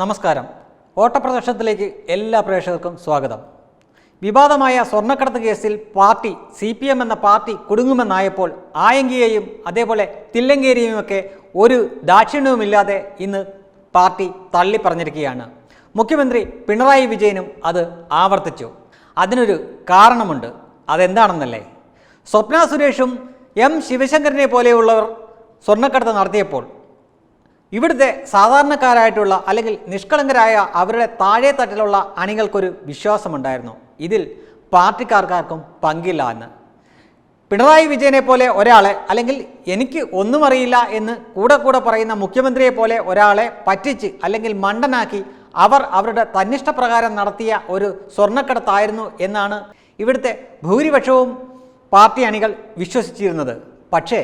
നമസ്കാരം. ഓട്ടപ്രദർശനത്തിലേക്ക് എല്ലാ പ്രേക്ഷകർക്കും സ്വാഗതം. വിവാദമായ സ്വർണക്കടത്ത് കേസിൽ പാർട്ടി സി പി എം എന്ന പാർട്ടി കുടുങ്ങുമെന്നായപ്പോൾ ആയങ്കിയെയും അതേപോലെ തില്ലങ്കേരിയുമൊക്കെ ഒരു ദാക്ഷിണ്യവുമില്ലാതെ ഇന്ന് പാർട്ടി തള്ളി പറഞ്ഞിരിക്കുകയാണ് മുഖ്യമന്ത്രി പിണറായി വിജയനും അത് ആവർത്തിച്ചു. അതിനൊരു കാരണമുണ്ട്. അതെന്താണെന്നല്ലേ? സ്വപ്ന സുരേഷും എം ശിവശങ്കരനെ പോലെയുള്ളവർ സ്വർണക്കടത്ത് നടത്തിയപ്പോൾ ഇവിടുത്തെ സാധാരണക്കാരായിട്ടുള്ള അല്ലെങ്കിൽ നിഷ്കളങ്കരായ അവരുടെ താഴെ തട്ടിലുള്ള അണികൾക്കൊരു വിശ്വാസമുണ്ടായിരുന്നു. ഇതിൽ പാർട്ടിക്കാർക്കാർക്കും പങ്കില്ല എന്ന്. പിണറായി വിജയനെ പോലെ ഒരാളെ അല്ലെങ്കിൽ എനിക്ക് ഒന്നും അറിയില്ല എന്ന് കൂടെ കൂടെ പറയുന്ന മുഖ്യമന്ത്രിയെ പോലെ ഒരാളെ പറ്റിച്ച് അല്ലെങ്കിൽ മണ്ടനാക്കി അവർ അവരുടെ തന്നിഷ്ടപ്രകാരം നടത്തിയ ഒരു സ്വർണക്കടത്തായിരുന്നു എന്നാണ് ഇവിടുത്തെ ഭൂരിപക്ഷവും പാർട്ടി അണികൾ വിശ്വസിച്ചിരുന്നത്. പക്ഷേ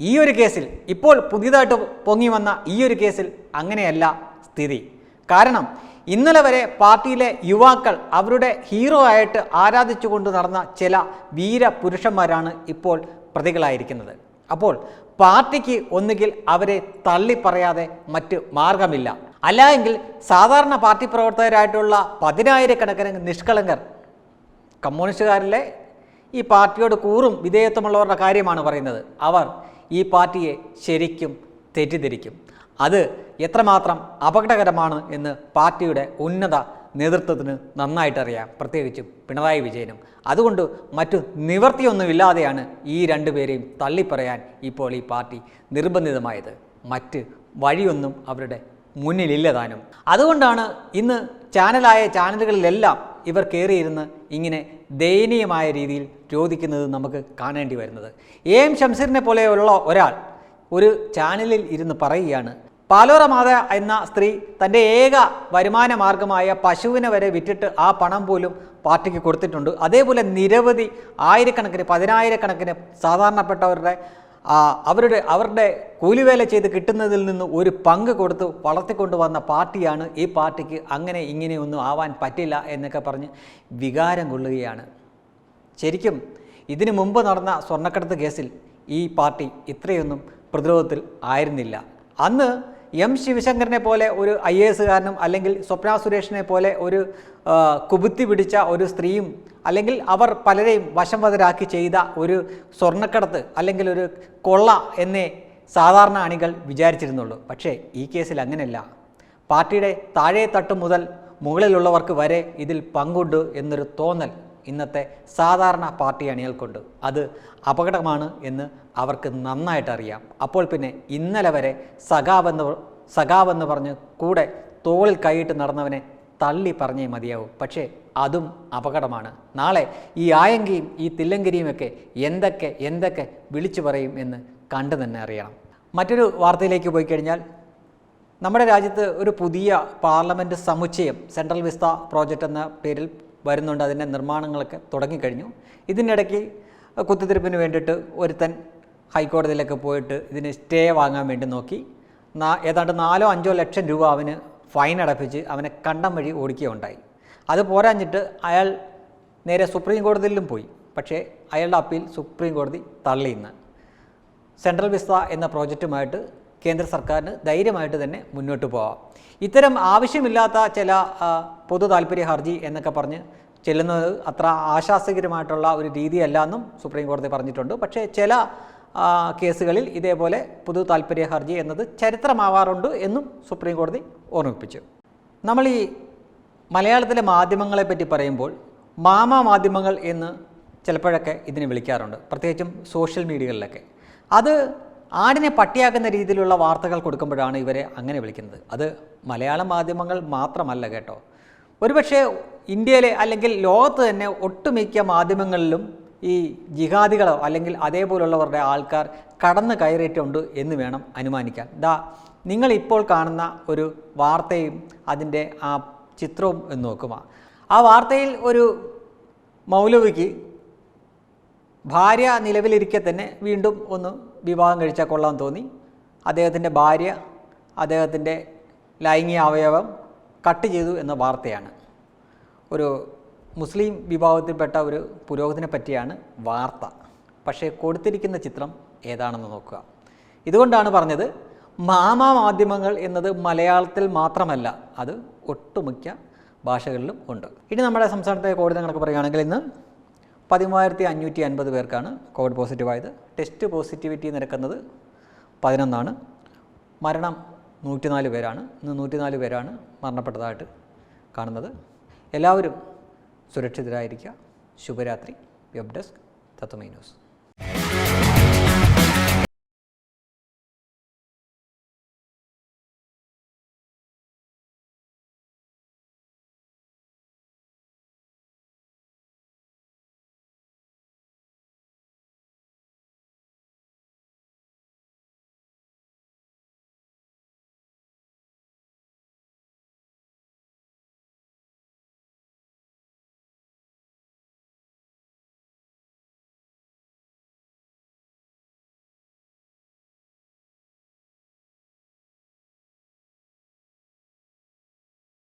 ഈ ഒരു കേസിൽ ഇപ്പോൾ പുതിയതായിട്ട് പൊങ്ങി വന്ന ഈ ഒരു കേസിൽ അങ്ങനെയല്ല സ്ഥിതി. കാരണം ഇന്നലെ വരെ പാർട്ടിയിലെ യുവാക്കൾ അവരുടെ ഹീറോ ആയിട്ട് ആരാധിച്ചുകൊണ്ട് നടന്ന ചില വീര പുരുഷന്മാരാണ് ഇപ്പോൾ പ്രതികളായിരിക്കുന്നത്. അപ്പോൾ പാർട്ടിക്ക് ഒന്നുകിൽ അവരെ തള്ളി പറയാതെ മറ്റ് മാർഗമില്ല അല്ല എങ്കിൽ സാധാരണ പാർട്ടി പ്രവർത്തകരായിട്ടുള്ള പതിനായിരക്കണക്കിന് നിഷ്കളങ്കർ കമ്മ്യൂണിസ്റ്റുകാരിലെ ഈ പാർട്ടിയോട് കൂറും വിധേയത്വമുള്ളവരുടെ കാര്യമാണ് പറയുന്നത്. അവർ ഈ പാർട്ടിയെ ശരിക്കും തെറ്റിദ്ധരിക്കും. അത് എത്രമാത്രം അപകടകരമാണ് എന്ന് പാർട്ടിയുടെ ഉന്നത നേതൃത്വത്തിന് നന്നായിട്ടറിയാം. പ്രത്യേകിച്ചും പിണറായി വിജയനും. അതുകൊണ്ട് മറ്റു നിവർത്തിയൊന്നുമില്ലാതെയാണ് ഈ രണ്ടുപേരെയും തള്ളിപ്പറയാൻ ഇപ്പോൾ ഈ പാർട്ടി നിർബന്ധിതമായത്. മറ്റ് വഴിയൊന്നും അവരുടെ മുന്നിലില്ലതാനും അതുകൊണ്ടാണ് ഇന്ന് ചാനലായ ചാനലുകളിലെല്ലാം ഇവർ കയറിയിരുന്ന് ഇങ്ങനെ ദയനീയമായ രീതിയിൽ ചോദിക്കുന്നത് നമുക്ക് കാണേണ്ടി വരുന്നത്. എ എം ഷംസീറിനെ പോലെയുള്ള ഒരാൾ ഒരു ചാനലിൽ ഇരുന്ന് പറയുകയാണ് പാലോറ മാത എന്ന സ്ത്രീ തന്റെ ഏക വരുമാന മാർഗമായ പശുവിനെ വരെ വിറ്റിട്ട് ആ പണം പോലും പാർട്ടിക്ക് കൊടുത്തിട്ടുണ്ട്. അതേപോലെ നിരവധി ആയിരക്കണക്കിന് പതിനായിരക്കണക്കിന് സാധാരണപ്പെട്ടവരുടെ അവരുടെ അവരുടെ കൂലിവേല ചെയ്ത് കിട്ടുന്നതിൽ നിന്ന് ഒരു പങ്ക് കൊടുത്ത് വളർത്തിക്കൊണ്ട് വന്ന പാർട്ടിയാണ് ഈ പാർട്ടിക്ക് അങ്ങനെ ഇങ്ങനെയൊന്നും ആവാൻ പറ്റില്ല എന്നൊക്കെ പറഞ്ഞ് വികാരം കൊള്ളുകയാണ്. ശരിക്കും ഇതിനു മുമ്പ് നടന്ന സ്വർണക്കടത്ത് കേസിൽ ഈ പാർട്ടി ഇത്രയൊന്നും പ്രതിരോധത്തിൽ ആയിരുന്നില്ല. അന്ന് എം ശിവശങ്കറിനെ പോലെ ഒരു ഐ എ എസുകാരനും അല്ലെങ്കിൽ സ്വപ്ന സുരേഷിനെ പോലെ ഒരു കുബുത്തി പിടിച്ച ഒരു സ്ത്രീയും അല്ലെങ്കിൽ അവർ പലരെയും വശംവതരാക്കി ചെയ്ത ഒരു സ്വർണക്കടത്ത് അല്ലെങ്കിൽ ഒരു കൊള്ള എന്നേ സാധാരണ അണികൾ വിചാരിച്ചിരുന്നുള്ളൂ. പക്ഷേ ഈ കേസിൽ അങ്ങനെയല്ല. പാർട്ടിയുടെ താഴെ തട്ട് മുതൽ മുകളിലുള്ളവർക്ക് വരെ ഇതിൽ പങ്കുണ്ട് എന്നൊരു തോന്നൽ ഇന്നത്തെ സാധാരണ പാർട്ടി അണികൾക്കുണ്ട്. അത് അപകടമാണ് എന്ന് അവർക്ക് നന്നായിട്ടറിയാം. അപ്പോൾ പിന്നെ ഇന്നലെ വരെ സഖാവെന്ന് സഖാവെന്ന് പറഞ്ഞ് കൂടെ തോളിൽ കൈയിട്ട് നടന്നവനെ തള്ളി പറഞ്ഞേ മതിയാവും. പക്ഷേ അതും അപകടമാണ്. നാളെ ഈ ആയങ്കിയും ഈ തില്ലങ്കരിയുമൊക്കെ എന്തൊക്കെ എന്തൊക്കെ വിളിച്ചു പറയും എന്ന് കണ്ടു തന്നെ അറിയണം. മറ്റൊരു വാർത്തയിലേക്ക് പോയി കഴിഞ്ഞാൽ നമ്മുടെ രാജ്യത്ത് ഒരു പുതിയ പാർലമെന്റ് സമുച്ചയം സെൻട്രൽ വിസ്ത പ്രോജക്റ്റ് എന്ന പേരിൽ വരുന്നുണ്ട് അതിന്റെ നിർമ്മാണങ്ങളൊക്കെ തുടങ്ങിക്കഴിഞ്ഞു. ഇതിനിടയ്ക്ക് കുത്തിത്തിരിപ്പിന് വേണ്ടിയിട്ട് ഒരുത്തൻ ഹൈക്കോടതിയിലൊക്കെ പോയിട്ട് ഇതിന് സ്റ്റേ വാങ്ങാൻ വേണ്ടി നോക്കി. നാ ഏതാണ്ട് നാലോ അഞ്ചോ ലക്ഷം രൂപ അവന് ഫൈൻ അടപ്പിച്ച് അവനെ കണ്ടം വഴി ഓടിക്കുകയുണ്ടായി. അത് പോരാഞ്ഞിട്ട് അയാൾ നേരെ സുപ്രീം കോടതിയിലും പോയി. പക്ഷേ അയാളുടെ അപ്പീൽ സുപ്രീം കോടതി തള്ളിയിന്ന്. സെൻട്രൽ വിസ്ത എന്ന പ്രോജക്റ്റുമായിട്ട് കേന്ദ്ര സർക്കാരിന് ധൈര്യമായിട്ട് തന്നെ മുന്നോട്ട് പോവാം. ഇത്തരം ആവശ്യമില്ലാത്ത ചില പൊതു താല്പര്യ ഹർജി എന്നൊക്കെ പറഞ്ഞ് ചെല്ലുന്നത് അത്ര ആശാസ്യകരമായിട്ടുള്ള ഒരു രീതിയല്ല എന്നും സുപ്രീം കോടതി പറഞ്ഞിട്ടുണ്ട്. പക്ഷേ ചില കേസുകളിൽ ഇതേപോലെ പൊതു താല്പര്യ ഹർജി എന്നത് ചരിത്രമാവാറുണ്ട് എന്നും സുപ്രീം കോടതി ഓർമ്മിപ്പിച്ചു. നമ്മൾ ഈ മലയാളത്തിലെ മാധ്യമങ്ങളെ പറ്റി പറയുമ്പോൾ മാമ മാധ്യമങ്ങൾ എന്ന് ചിലപ്പോഴൊക്കെ ഇതിനെ വിളിക്കാറുണ്ട്. പ്രത്യേകിച്ചും സോഷ്യൽ മീഡിയകളിലൊക്കെ. അത് ആടിനെ പട്ടിയാക്കുന്ന രീതിയിലുള്ള വാർത്തകൾ കൊടുക്കുമ്പോഴാണ് ഇവരെ അങ്ങനെ വിളിക്കുന്നത്. അത് മലയാള മാധ്യമങ്ങൾ മാത്രമല്ല കേട്ടോ. ഒരുപക്ഷെ ഇന്ത്യയിലെ അല്ലെങ്കിൽ ലോകത്ത് തന്നെ ഒട്ടുമിക്ക മാധ്യമങ്ങളിലും ഈ ജിഹാദികളോ അല്ലെങ്കിൽ അതേപോലുള്ളവരുടെ ആൾക്കാർ കടന്നു കയറിയിട്ടുണ്ട് എന്ന് വേണം അനുമാനിക്കാൻ. ദാ നിങ്ങളിപ്പോൾ കാണുന്ന ഒരു വാർത്തയും അതിന്റെ ആ ചിത്രവും എന്ന് നോക്കുക ആ വാർത്തയിൽ ഒരു മൗലവിക്ക് ഭാര്യ നിലവിലിരിക്കെ തന്നെ വീണ്ടും ഒന്ന് വിവാഹം കഴിച്ചാൽ കൊള്ളാൻ തോന്നി. അദ്ദേഹത്തിന്റെ ഭാര്യ അദ്ദേഹത്തിന്റെ ലൈംഗിക അവയവം കട്ട് ചെയ്തു എന്ന വാർത്തയാണ്. ഒരു മുസ്ലിം വിഭാഗത്തിൽപ്പെട്ട ഒരു പുരോഹിതനെ പറ്റിയാണ് വാർത്ത. പക്ഷേ കൊടുത്തിരിക്കുന്ന ചിത്രം ഏതാണെന്ന് നോക്കുക. ഇതുകൊണ്ടാണ് പറഞ്ഞത് മാമാ മാധ്യമങ്ങൾ എന്നത് മലയാളത്തിൽ മാത്രമല്ല അത് ഒട്ടുമിക്ക ഭാഷകളിലും ഉണ്ട്. ഇനി നമ്മുടെ സംസ്ഥാനത്തെ കോടതി കണക്ക് പറയുകയാണെങ്കിൽ ഇന്ന് പതിമൂവായിരത്തി അഞ്ഞൂറ്റി അൻപത് പേർക്കാണ് കോവിഡ് പോസിറ്റീവായത് ടെസ്റ്റ് പോസിറ്റിവിറ്റി നിരക്കുന്നത് പതിനൊന്നാണ്. മരണം നൂറ്റിനാല് പേരാണ്. ഇന്ന് നൂറ്റിനാല് പേരാണ് മരണപ്പെട്ടതായിട്ട് കാണുന്നത്. എല്ലാവരും സുരക്ഷിതരായിരിക്കുക. ശുഭരാത്രി. വെബ് ഡെസ്ക് തത്വമൈ ന്യൂസ്